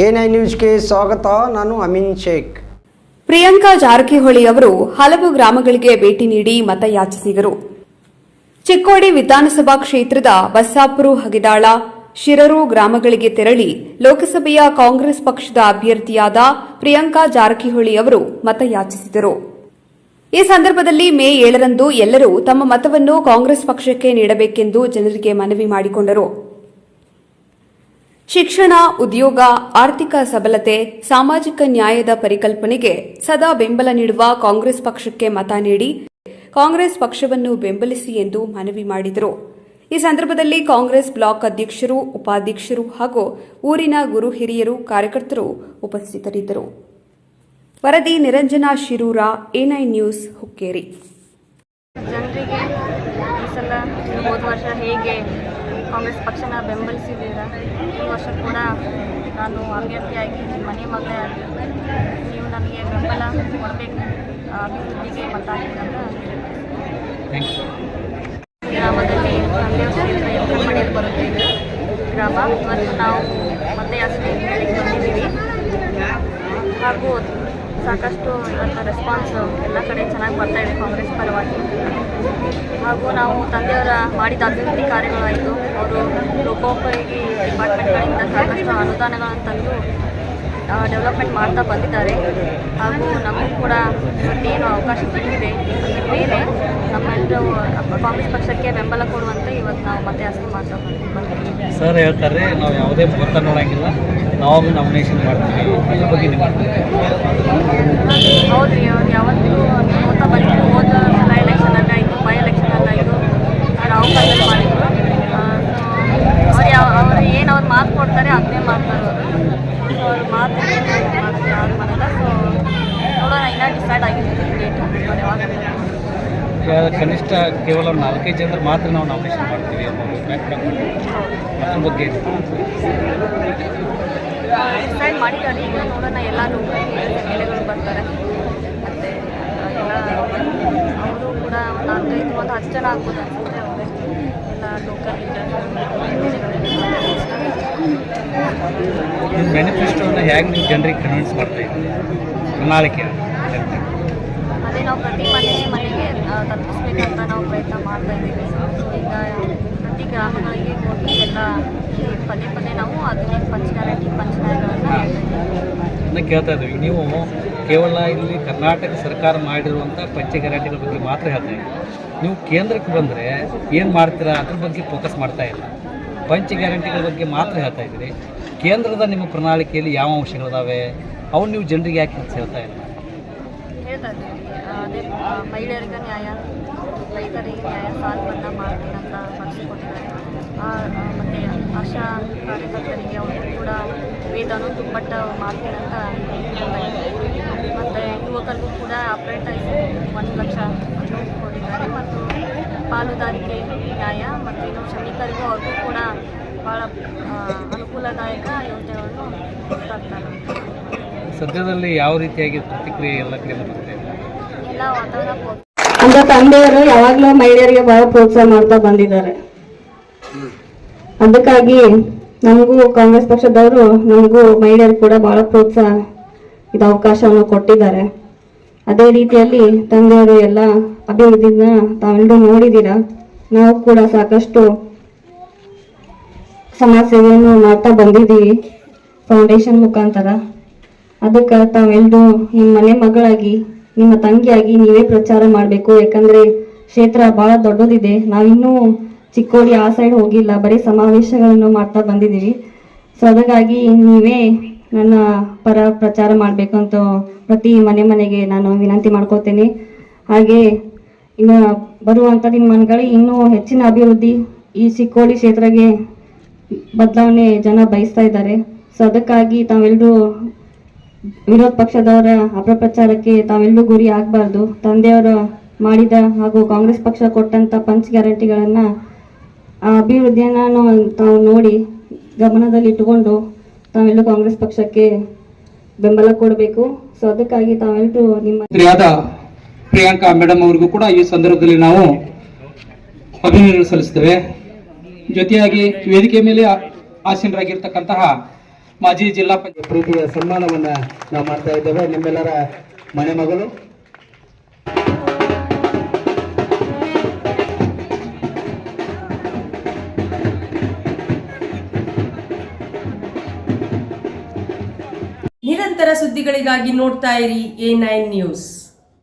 I ನ್ಯೂಸ್ಗೆ ಸ್ವಾಗತ. ನಾನು ಅಮಿನ್ ಶೇಖ್. ಪ್ರಿಯಾಂಕಾ ಜಾರಕಿಹೊಳಿ ಅವರು ಹಲವು ಗ್ರಾಮಗಳಿಗೆ ಭೇಟಿ ನೀಡಿ ಮತಯಾಚಿಸಿದರು. ಚಿಕ್ಕೋಡಿ ವಿಧಾನಸಭಾ ಕ್ಷೇತ್ರದ ಬಸ್ಸಾಪುರ, ಹಗಿದಾಳ, ಶಿರರು ಗ್ರಾಮಗಳಿಗೆ ತೆರಳಿ ಲೋಕಸಭೆಯ ಕಾಂಗ್ರೆಸ್ ಪಕ್ಷದ ಅಭ್ಯರ್ಥಿಯಾದ ಪ್ರಿಯಾಂಕಾ ಜಾರಕಿಹೊಳಿ ಅವರು ಮತಯಾಚಿಸಿದರು. ಈ ಸಂದರ್ಭದಲ್ಲಿ ಮೇ ಏಳರಂದು ಎಲ್ಲರೂ ತಮ್ಮ ಮತವನ್ನು ಕಾಂಗ್ರೆಸ್ ಪಕ್ಷಕ್ಕೆ ನೀಡಬೇಕೆಂದು ಜನರಿಗೆ ಮನವಿ ಮಾಡಿಕೊಂಡರು. ಶಿಕ್ಷಣ, ಉದ್ಯೋಗ, ಆರ್ಥಿಕ ಸಬಲತೆ, ಸಾಮಾಜಿಕ ನ್ಯಾಯದ ಪರಿಕಲ್ಪನೆಗೆ ಸದಾ ಬೆಂಬಲ ನೀಡುವ ಕಾಂಗ್ರೆಸ್ ಪಕ್ಷಕ್ಕೆ ಮತ ನೀಡಿ ಕಾಂಗ್ರೆಸ್ ಪಕ್ಷವನ್ನು ಬೆಂಬಲಿಸಿ ಎಂದು ಮನವಿ ಮಾಡಿದರು. ಈ ಸಂದರ್ಭದಲ್ಲಿ ಕಾಂಗ್ರೆಸ್ ಬ್ಲಾಕ್ ಅಧ್ಯಕ್ಷರು, ಉಪಾಧ್ಯಕ್ಷರು ಹಾಗೂ ಊರಿನ ಗುರು ಹಿರಿಯರು ಕಾರ್ಯಕರ್ತರು ಉಪಸ್ಥಿತರಿದ್ದರು. ವರದಿ ನಿರಂಜನಾ ಶಿರೂರ ಎನ್ಐ ನ್ಯೂಸ್, ಹುಕ್ಕೇರಿ. ಜನರಿಗೆ ಈ ಸಲ ಹೋದ ವರ್ಷ ಹೇಗೆ ಕಾಂಗ್ರೆಸ್ ಪಕ್ಷನ ಬೆಂಬಲಿಸಿದ್ದೀರಾ? ಈ ವರ್ಷ ಕೂಡ ನಾನು ಅಭ್ಯರ್ಥಿಯಾಗಿ ಮನೆ ಮಗಳೇ ಆಗಿ ನೀವು ನನಗೆ ಬೆಂಬಲ ಕೊಡಬೇಕು ಅಭಿವೃದ್ಧಿಗೆ ಮತ ಹಾಕಿ ಅಂತ ಗ್ರಾಮದಲ್ಲಿ ಕ್ಷೇತ್ರ ಎಲ್ಲಿ ಬರುತ್ತೆ ಗ್ರಾಮ ಇವತ್ತು ನಾವು ಮತ್ತೆ ಬಂದಿದ್ದೀವಿ ಹಾಗೂ ಸಾಕಷ್ಟು ಇವತ್ತು ರೆಸ್ಪಾನ್ಸ್ ಎಲ್ಲ ಕಡೆ ಚೆನ್ನಾಗಿ ಬರ್ತಾ ಇದೆ ಕಾಂಗ್ರೆಸ್ ಪರವಾಗಿ. ಹಾಗೂ ನಾವು ತಂದೆಯವರ ಮಾಡಿದ ಅಭಿವೃದ್ಧಿ ಕಾರ್ಯಗಳಾಯಿತು. ಅವರು ಲೋಕೋಪಯೋಗಿ ಡಿಪಾರ್ಟ್ಮೆಂಟ್ಗಳಿಂದ ಸಾಕಷ್ಟು ಅನುದಾನಗಳನ್ನು ತಂದು ಡೆವಲಪ್ಮೆಂಟ್ ಮಾಡ್ತಾ ಬಂದಿದ್ದಾರೆ. ಹಾಗೂ ನಮಗೂ ಕೂಡ ಏನು ಅವಕಾಶ ಸಿಕ್ಕಿದೆ. ಅದ್ರ ಮೇಲೆ ನಮ್ಮೆಲ್ಲರೂ ಕಾಂಗ್ರೆಸ್ ಪಕ್ಷಕ್ಕೆ ಬೆಂಬಲ ಕೊಡುವಂತೆ ಇವತ್ತು ನಾವು ಮತ್ತೆ ಯಾಚನೆ ಮಾಡ್ತಾ ಬಂದಿದ್ದೀವಿ. ಸರ್ ಹೇಳ್ತಾರೆ ನಾವು ಯಾವುದೇ ಮುಹೂರ್ತ ನೋಡೋಂಗಿಲ್ಲ. ನಾವು ನಾಮಿನೇಷನ್ ಮಾಡ್ತೀವಿ. ಬಗ್ಗೆ ಹೌದ್ರಿ ಅವ್ರು ಯಾವತ್ತೂ ನೋಡ್ತಾ ಬಂದಿದ್ದು ಹೋದ ಸಲ ಎಲೆಕ್ಷನ್ ಇದು ಬೈ ಎಲೆಕ್ಷನ್ ಆಯಿತು ಅವ್ರು ಅವಕಾಶ ಮಾಡಿದ್ರು ಅವ್ರು ಯಾವ ಅವ್ರು ಏನು ಅವ್ರು ಮಾತು ಕೊಡ್ತಾರೆ ಅದನ್ನೇ ಮಾಡ್ತಾರೆ ಅವರು ಸೊ ಅವ್ರ ಮಾತು ಮಾಡ್ತಾರೆ ಯಾರು ಮಾಡಲ್ಲ ಸೊ ನೋಡೋಣ ಇನ್ನೂ ಡಿಸೈಡ್ ಆಗಿದೆ ಡೇಟ್ ಅವ್ರು ಯಾವಾಗ ಅಂತಾರೆ. ಈಗ ಕನಿಷ್ಠ ಕೇವಲ ನಾಲ್ಕೈದು ಜನರು ಮಾತ್ರ ನಾವು ನಾಮಿನೇಷನ್ ಮಾಡ್ತೀವಿ ಅದ್ರ ಬಗ್ಗೆ ಡಿಸೈಡ್ ಮಾಡಿದ್ದಾರೆ. ಈಗ ನೋಡೋಣ ಎಲ್ಲ ಲೋಕಲ್ ಎಲೆಗಳು ಬರ್ತಾರೆ. ಮತ್ತು ಎಲ್ಲ ಅವರು ಕೂಡ ಒಂದು ನಾಲ್ಕೈದು ಒಂದು ಹತ್ತು ಜನ ಆಗ್ಬೋದು ಅನ್ಸುತ್ತೆ ಅವರೇ ಎಲ್ಲ ಲೋಕಲ್ ನಿಮ್ಮ ಮ್ಯಾನಿಫೆಸ್ಟೋನ ಹೇಗೆ ನೀವು ಜನರಿಗೆ ಕನ್ವಿನ್ಸ್ ಮಾಡ್ತಾ ಇದ್ದೀವಿ ಪ್ರಣಾಳಿಕೆ ಅದೇ ನಾವು ಪ್ರತಿ ಮನೆ ಮನೆಗೆ ನಾವು ಪ್ರಯತ್ನ ಮಾಡ್ತಾ ಇದ್ದೀವಿ. ಸೊ ಈಗ ಪ್ರತಿ ಗ್ರಾಮಗಳಿಗೆ ಹೋಗಿ ಎಲ್ಲ ಪದೇ ಪದೇ ನಾವು ಆಧುನಿಕ ಪಂಚನಾರ ಪಂಚನಾಯಗಳನ್ನು ಹೇಳ್ತಾ ಕೇಳ್ತಾ ಇದ್ದೀವಿ. ನೀವು ಕೇವಲ ಇಲ್ಲಿ ಕರ್ನಾಟಕ ಸರ್ಕಾರ ಮಾಡಿರುವಂಥ ಪಂಚ ಗ್ಯಾರಂಟಿಗಳ ಬಗ್ಗೆ ಮಾತ್ರ ಹೇಳ್ತಾ ಇದ್ದೀವಿ. ನೀವು ಕೇಂದ್ರಕ್ಕೆ ಬಂದರೆ ಏನು ಮಾಡ್ತೀರಾ? ಅದ್ರ ಬಗ್ಗೆ ಫೋಕಸ್ ಮಾಡ್ತಾ ಇಲ್ಲ. ಪಂಚ ಗ್ಯಾರಂಟಿಗಳ ಬಗ್ಗೆ ಮಾತ್ರ ಹೇಳ್ತಾ ಇದ್ದೀರಿ. ಕೇಂದ್ರದ ನಿಮ್ಮ ಪ್ರಣಾಳಿಕೆಯಲ್ಲಿ ಯಾವ ಅಂಶಗಳಿದಾವೆ? ಅವು ನೀವು ಜನರಿಗೆ ಯಾಕೆ ಹೇಳ್ತಾ ಇಲ್ಲ? ಹೇಳ್ತಾ ಇದ್ದೀವಿ. ಅದೇ ಮಹಿಳೆಯರಿಗೆ ನ್ಯಾಯ ರೈತರಿಗೆ ನ್ಯಾಯ ಸಾಲ ಮನ್ನಾ ಮಾಡ್ತೀನಿ ಅಂತ ಬರ್ಸಿಕೊಟ್ಟಿದ್ದಾರೆ ಆ, ಆ, ಮತ್ತೆ ಆಶಾ ಕಾರ್ಯಕರ್ತರಿಗೆ ಅವರು ಕೂಡ ವೇತನ ದುಪ್ಪಟ್ಟ ಹೇಳ್ತಾ ಇದ್ದಾರೆ ಮತ್ತು ಯುವಕರಿಗೂ ಕೂಡ ಅಪ್ರೆಂಟೈಸ್ ಒಂದು ಲಕ್ಷ ಕೊಟ್ಟಿದ್ದಾರೆ. ಮತ್ತು ಪಾಲುದಾರಿಕೆ ನ್ಯಾಯ ಮತ್ತು ಇನ್ನು ಶ್ರಮಿಕರಿಗೂ ಅವ್ರಿಗೂ ಕೂಡ ಭಾಳ ಅನುಕೂಲದಾಯಕ ಯೋಜನೆಗಳನ್ನು ತರ್ತಾರೆ ಸದ್ಯದಲ್ಲಿ ಯಾವ ರೀತಿಯಾಗಿ ಪ್ರತಿಕ್ರಿಯೆ ಎಲ್ಲ ಕಡೆ ಬರುತ್ತೆ? ಎಲ್ಲ ವಾತಾವರಣ ಅಂತ ತಂದೆಯವರು ಯಾವಾಗ್ಲೂ ಮಹಿಳೆಯರಿಗೆ ಬಹಳ ಪ್ರೋತ್ಸಾಹ ಮಾಡ್ತಾ ಬಂದಿದ್ದಾರೆ. ಅದಕ್ಕಾಗಿ ನಮಗೂ ಕಾಂಗ್ರೆಸ್ ಪಕ್ಷದವರು, ನಮಗೂ ಮಹಿಳೆಯರು ಕೂಡ ಬಹಳ ಪ್ರೋತ್ಸಾಹ ಇದು ಅವಕಾಶವನ್ನು ಕೊಟ್ಟಿದ್ದಾರೆ. ಅದೇ ರೀತಿಯಲ್ಲಿ ತಂದೆಯವರು ಎಲ್ಲ ಅಭಿವೃದ್ಧಿನ ತಾವೆಲ್ಲರೂ ನೋಡಿದ್ದೀರಾ? ನಾವು ಕೂಡ ಸಾಕಷ್ಟು ಸಮಾಜ ಸೇವೆಯನ್ನು ಮಾಡ್ತಾ ಬಂದಿದ್ದೀವಿ ಫೌಂಡೇಶನ್ ಮುಖಾಂತರ. ಅದಕ್ಕೆ ತಾವೆಲ್ಲರೂ ನಿಮ್ಮ ಮನೆ ಮಗಳಾಗಿ ನಿಮ್ಮ ತಂಗಿಯಾಗಿ ನೀವೇ ಪ್ರಚಾರ ಮಾಡಬೇಕು. ಯಾಕಂದ್ರೆ ಕ್ಷೇತ್ರ ಬಹಳ ದೊಡ್ಡದಿದೆ. ನಾವಿನ್ನೂ ಚಿಕ್ಕೋಡಿ ಆ ಸೈಡ್ ಹೋಗಿಲ್ಲ. ಬರೀ ಸಮಾವೇಶಗಳನ್ನು ಮಾಡ್ತಾ ಬಂದಿದ್ದೀವಿ. ಸೊ ಅದಕ್ಕಾಗಿ ನೀವೇ ನನ್ನ ಪರ ಪ್ರಚಾರ ಮಾಡಬೇಕು ಅಂತ ಪ್ರತಿ ಮನೆ ಮನೆಗೆ ನಾನು ವಿನಂತಿ ಮಾಡ್ಕೋತೇನೆ ಹಾಗೆ ಇನ್ನು ಬರುವಂಥ ದಿನಮಾನಗಳಿಗೆ ಮನೆಗಳಿಗೆ ಇನ್ನೂ ಹೆಚ್ಚಿನ ಅಭಿವೃದ್ಧಿ ಈ ಚಿಕ್ಕೋಡಿ ಕ್ಷೇತ್ರಕ್ಕೆ ಬದಲಾವಣೆ ಜನ ಬಯಸ್ತಾ ಇದ್ದಾರೆ. ಸೊ ಅದಕ್ಕಾಗಿ ತಾವೆಲ್ಲರೂ ವಿರೋಧ ಪಕ್ಷದವರ ಅಪಪ್ರಚಾರಕ್ಕೆ ತಾವೆಲ್ಲೂ ಗುರಿ ಆಗಬಾರ್ದು. ತಂದೆಯವರು ಮಾಡಿದ ಹಾಗೂ ಕಾಂಗ್ರೆಸ್ ಪಕ್ಷ ಕೊಟ್ಟಂತ ಪಂಚ್ ಗ್ಯಾರಂಟಿಗಳನ್ನ ಆ ಅಭಿವೃದ್ಧಿಯನ್ನ ತಾವು ನೋಡಿ ಗಮನದಲ್ಲಿ ಇಟ್ಟುಕೊಂಡು ತಾವೆಲ್ಲೂ ಕಾಂಗ್ರೆಸ್ ಪಕ್ಷಕ್ಕೆ ಬೆಂಬಲ ಕೊಡಬೇಕು. ಸೊ ಅದಕ್ಕಾಗಿ ತಾವೆಲ್ಲರೂ ನಿಮ್ಮ ಪ್ರಿಯಾಂಕಾ ಮೇಡಮ್ ಅವರಿಗೂ ಕೂಡ ಈ ಸಂದರ್ಭದಲ್ಲಿ ನಾವು ಅಭಿನಂದನೆ ಸಲ್ಲಿಸ್ತೇವೆ. ಜೊತೆಯಾಗಿ ವೇದಿಕೆ ಮೇಲೆ ಆಸೀನರಾಗಿರ್ತಕ್ಕಂತಹ ಮಾಜಿ ಜಿಲ್ಲಾ ಪಂಚಾಯತ್ ಪ್ರೀತಿಯ ಸನ್ಮಾನವನ್ನ ನಾವು ಮಾಡ್ತಾ ಇದ್ದೇವೆ. ನಿಮ್ಮೆಲ್ಲರ ಮನೆ ಮಗಳು. ನಿರಂತರ ಸುದ್ದಿಗಳಿಗಾಗಿ ನೋಡ್ತಾ ಇರಿ ಎ ನೈನ್ ನ್ಯೂಸ್.